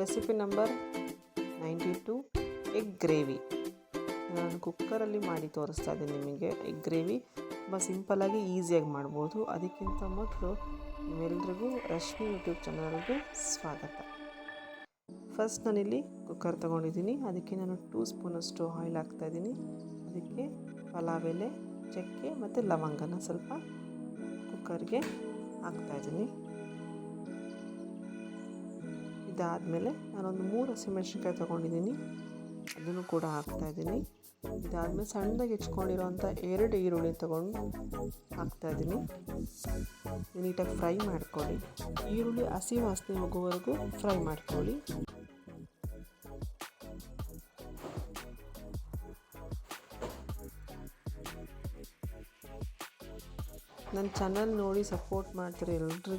Recipe number ninety two egg gravy ನಾನು ಕುಕ್ಕರಲ್ಲಿ ಮಾಡಿ ತೋರಿಸ್ತಾ ಇದ್ದೀನಿ ನಿಮಗೆ ಎಗ್ ಗ್ರೇವಿ ತುಂಬ ಸಿಂಪಲ್ಲಾಗಿ ಈಸಿಯಾಗಿ ಮಾಡ್ಬೋದು. ಅದಕ್ಕಿಂತ ಮೊದಲು ನಿಮ್ಮೆಲ್ರಿಗೂ ರಶ್ಮಿ ಯೂಟ್ಯೂಬ್ ಚಾನಲ್ಗೆ ಸ್ವಾಗತ. ಫಸ್ಟ್ ನಾನಿಲ್ಲಿ ಕುಕ್ಕರ್ ತೊಗೊಂಡಿದ್ದೀನಿ. ಅದಕ್ಕೆ ನಾನು ಟೂ ಸ್ಪೂನಷ್ಟು ಆಯಿಲ್ ಹಾಕ್ತಾಯಿದ್ದೀನಿ ಅದಕ್ಕೆ ಪಲಾವ್ ಎಲೆ, ಚಕ್ಕೆ ಮತ್ತು ಲವಂಗನ ಸ್ವಲ್ಪ ಕುಕ್ಕರ್ಗೆ ಹಾಕ್ತಾಯಿದ್ದೀನಿ ಇದಾದಮೇಲೆ ನಾನೊಂದು ಮೂರು ಹಸಿಮೆಣ್ಸಿನ್ಕಾಯಿ ತೊಗೊಂಡಿದ್ದೀನಿ. ಅದನ್ನು ಕೂಡ ಹಾಕ್ತಾಯಿದ್ದೀನಿ ಇದಾದಮೇಲೆ ಸಣ್ಣದಾಗಿ ಹೆಚ್ಕೊಂಡಿರೋಂಥ ಎರಡು ಈರುಳ್ಳಿ ತೊಗೊಂಡು ಹಾಕ್ತಾಯಿದ್ದೀನಿ ನೀಟಾಗಿ ಫ್ರೈ ಮಾಡ್ಕೊಳ್ಳಿ. ಈರುಳ್ಳಿ ಹಸಿ ವಾಸನೆ ಹೋಗೋವರೆಗೂ ಫ್ರೈ ಮಾಡ್ಕೊಳ್ಳಿ. ನನ್ನ ಚಾನಲ್ ನೋಡಿ ಸಪೋರ್ಟ್ ಮಾಡ್ತಿರೋ ಎಲ್ರಿಗೂ.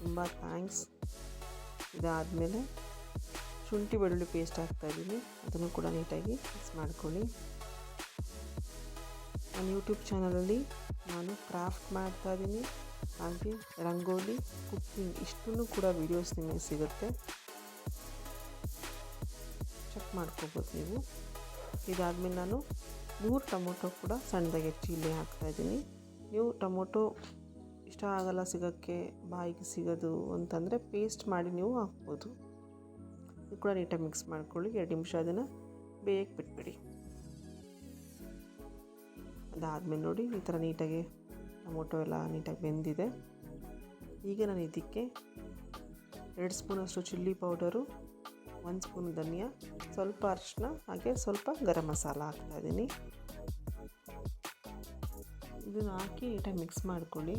ತುಂಬ ಥ್ಯಾಂಕ್ಸ್. ಇದಾದಮೇಲೆ ಶುಂಠಿ ಬೆಳ್ಳುಳ್ಳಿ ಪೇಸ್ಟ್ ಹಾಕ್ತಾಯಿದ್ದೀನಿ ಅದನ್ನು ಕೂಡ ನೀಟಾಗಿ ಮಿಕ್ಸ್ ಮಾಡ್ಕೊಳ್ಳಿ. ನನ್ನ ಯೂಟ್ಯೂಬ್ ಚಾನಲಲ್ಲಿ ನಾನು ಕ್ರಾಫ್ಟ್ ಮಾಡ್ತಾಯಿದ್ದೀನಿ ಹಾಗೆ ರಂಗೋಲಿ ಕುಕ್ಕಿಂಗ್ ಇಷ್ಟನ್ನು ಕೂಡ ವೀಡಿಯೋಸ್ ನಿಮಗೆ ಸಿಗುತ್ತೆ. ಚೆಕ್ ಮಾಡ್ಕೋಬೋದು ನೀವು. ಇದಾದಮೇಲೆ ನಾನು ಮೂರು ಟೊಮೊಟೊ ಕೂಡ ಸಣ್ಣದಾಗಿ ಹೆಚ್ಚಿ ಇಲ್ಲಿ ಹಾಕ್ತಾಯಿದ್ದೀನಿ ನೀವು ಟೊಮೊಟೊ ಇಷ್ಟ ಆಗಲ್ಲ ಸಿಗೋಕ್ಕೆ, ಬಾಯಿಗೆ ಸಿಗೋದು ಅಂತಂದರೆ ಪೇಸ್ಟ್ ಮಾಡಿ ನೀವು ಹಾಕ್ಬೋದು. ಇದು ಕೂಡ ನೀಟಾಗಿ ಮಿಕ್ಸ್ ಮಾಡ್ಕೊಳ್ಳಿ, ಎರಡು ನಿಮಿಷ ಅದನ್ನು ಬೇಯಕ್ಕೆ ಬಿಟ್ಬಿಡಿ. ಅದಾದಮೇಲೆ ನೋಡಿ, ಈ ಥರ ನೀಟಾಗಿ ಟೊಮೊಟೊ ಎಲ್ಲ ನೀಟಾಗಿ ಬೆಂದಿದೆ. ಈಗ ನಾನು ಇದಕ್ಕೆ ಎರಡು ಸ್ಪೂನಷ್ಟು ಚಿಲ್ಲಿ ಪೌಡರು, ಒಂದು ಸ್ಪೂನ್ ಧನಿಯಾ, ಸ್ವಲ್ಪ ಅರಿಶಿನ ಹಾಗೆ ಸ್ವಲ್ಪ ಗರಂ ಮಸಾಲ ಹಾಕ್ತಾಯಿದ್ದೀನಿ ಇದನ್ನು ಹಾಕಿ ನೀಟಾಗಿ ಮಿಕ್ಸ್ ಮಾಡ್ಕೊಳ್ಳಿ.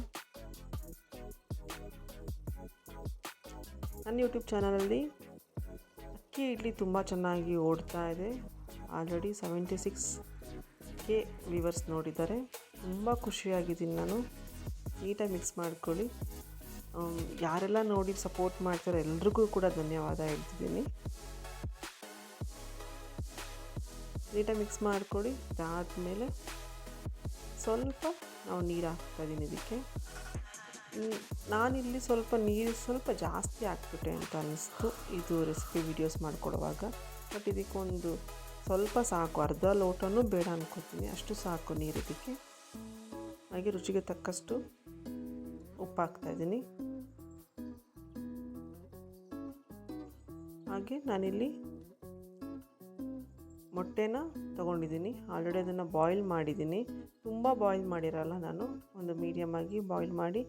ನನ್ನ ಯೂಟ್ಯೂಬ್ ಚಾನಲಲ್ಲಿ ಅಕ್ಕಿ ಇಡ್ಲಿ ತುಂಬ ಚೆನ್ನಾಗಿ ಓಡ್ತಾ ಇದೆ. Already seventy six K viewers ನೋಡಿದ್ದಾರೆ. ತುಂಬ ಖುಷಿಯಾಗಿದ್ದೀನಿ ನಾನು. ನೀಟಾಗಿ ಮಿಕ್ಸ್ ಮಾಡ್ಕೊಳ್ಳಿ. ಯಾರೆಲ್ಲ ನೋಡಿ ಸಪೋರ್ಟ್ ಮಾಡ್ತಾರೆ ಎಲ್ರಿಗೂ ಕೂಡ ಧನ್ಯವಾದ ಹೇಳ್ತಿದ್ದೀನಿ. ನೀಟಾಗಿ ಮಿಕ್ಸ್ ಮಾಡ್ಕೊಳ್ಳಿ. ಅದಾದಮೇಲೆ ಸ್ವಲ್ಪ ನಾವು ನೀರು ಹಾಕ್ತಾಯಿದ್ದೀನಿ ಇದಕ್ಕೆ. ನಾನಿಲ್ಲಿ ಸ್ವಲ್ಪ ನೀರು ಸ್ವಲ್ಪ ಜಾಸ್ತಿ ಹಾಕ್ಬಿಟ್ಟೆ ಅಂತ ಅನ್ನಿಸ್ತು. ಇದು ರೆಸಿಪಿ ವಿಡಿಯೋಸ್ ಮಾಡ್ಕೊಡುವಾಗ. ಬಟ್ ಇದಕ್ಕೊಂದು ಸ್ವಲ್ಪ ಸಾಕು, ಅರ್ಧ ಲೋಟನೂ ಬೇಡ ಅನ್ಕೋತೀನಿ. ಅಷ್ಟು ಸಾಕು ನೀರು ಇದಕ್ಕೆ. ಹಾಗೆ ರುಚಿಗೆ ತಕ್ಕಷ್ಟು ಉಪ್ಪು ಹಾಕ್ತಾಯಿದ್ದೀನಿ ಹಾಗೆ ನಾನಿಲ್ಲಿ ಮೊಟ್ಟೆನ ತೊಗೊಂಡಿದ್ದೀನಿ. ಆಲ್ರೆಡಿ ಅದನ್ನು ಬಾಯ್ಲ್ ಮಾಡಿದ್ದೀನಿ. ತುಂಬ ಬಾಯ್ಲ್ ಮಾಡಿರಲ್ಲ ನಾನು. ಒಂದು ಮೀಡಿಯಮ್ ಆಗಿ ಬಾಯ್ಲ್ ಮಾಡಿ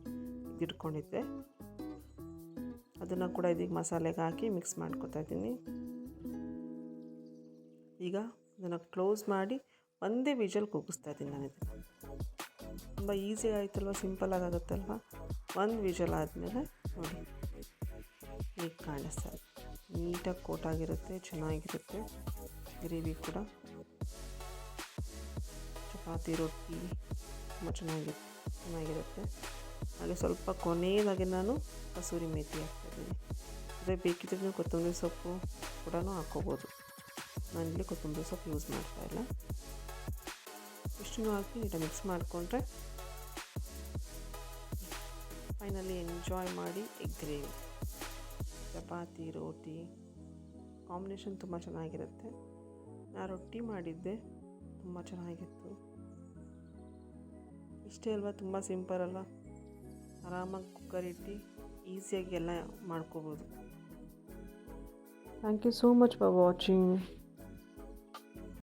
ಇಟ್ಕೊಂಡಿದ್ದೆ ಅದನ್ನು ಕೂಡ ಇದೀಗ ಮಸಾಲೆಗೆ ಹಾಕಿ ಮಿಕ್ಸ್ ಮಾಡ್ಕೊತಾ ಇದ್ದೀನಿ. ಈಗ ಇದನ್ನು ಕ್ಲೋಸ್ ಮಾಡಿ ಒಂದೇ ವಿಜಲ್ ಕೂಗಿಸ್ತಾ ಇದ್ದೀನಿ ನಾನು ಇದನ್ನು. ತುಂಬ ಈಸಿ ಆಯ್ತಲ್ವ? ಸಿಂಪಲಾಗಿ ಆಗುತ್ತಲ್ವ? ಒಂದು ವಿಜಲ್ ಆದಮೇಲೆ ನೋಡಿ. ಈಗ ಕಾಣಿಸ್ತಾ ಇದೆ. ನೀಟಾಗಿ ಕೋಟಾಗಿರುತ್ತೆ ಚೆನ್ನಾಗಿರುತ್ತೆ. ಗ್ರೇವಿ ಕೂಡ. ಚಪಾತಿ, ರೊಟ್ಟಿ ತುಂಬ ಚೆನ್ನಾಗಿರುತ್ತೆ ಚೆನ್ನಾಗಿರುತ್ತೆ. ಹಾಗೆ ಸ್ವಲ್ಪ ಕೊನೆಯದಾಗಿ ನಾನು ಕಸೂರಿ ಮೇಥಿ ಹಾಕ್ತಾಯಿದ್ದೀನಿ ಅದೇ ಬೇಕಿದ್ರೆ ಕೊತ್ತಂಬರಿ ಸೊಪ್ಪು ಕೂಡ ಹಾಕ್ಕೋಬೋದು ನಾನಿಲ್ಲಿ ಕೊತ್ತಂಬರಿ ಸೊಪ್ಪು ಯೂಸ್ ಮಾಡ್ತಾಯಿಲ್ಲ ಇಷ್ಟನ್ನು ಹಾಕಿ ನೀಟಾಗಿ ಮಿಕ್ಸ್ ಮಾಡಿಕೊಂಡ್ರೆ ಫೈನಲಿ ಎಂಜಾಯ್ ಮಾಡಿ ಎಗ್ ಗ್ರೇವಿ ಚಪಾತಿ, ರೋಟಿ ಕಾಂಬಿನೇಷನ್ ತುಂಬ ಚೆನ್ನಾಗಿರುತ್ತೆ. ನಾ ರೊಟ್ಟಿ ಮಾಡಿದ್ದೆ, ತುಂಬ ಚೆನ್ನಾಗಿತ್ತು. ಇಷ್ಟೇ ಅಲ್ವಾ? ತುಂಬ ಸಿಂಪಲ್ ಅಲ್ವಾ? ಆರಾಮಾಗಿ ಕುಕ್ಕರ್ ಇಟ್ಟು ಈಸಿಯಾಗಿ ಎಲ್ಲ ಮಾಡ್ಕೋಬೋದು. Thank you so much for watching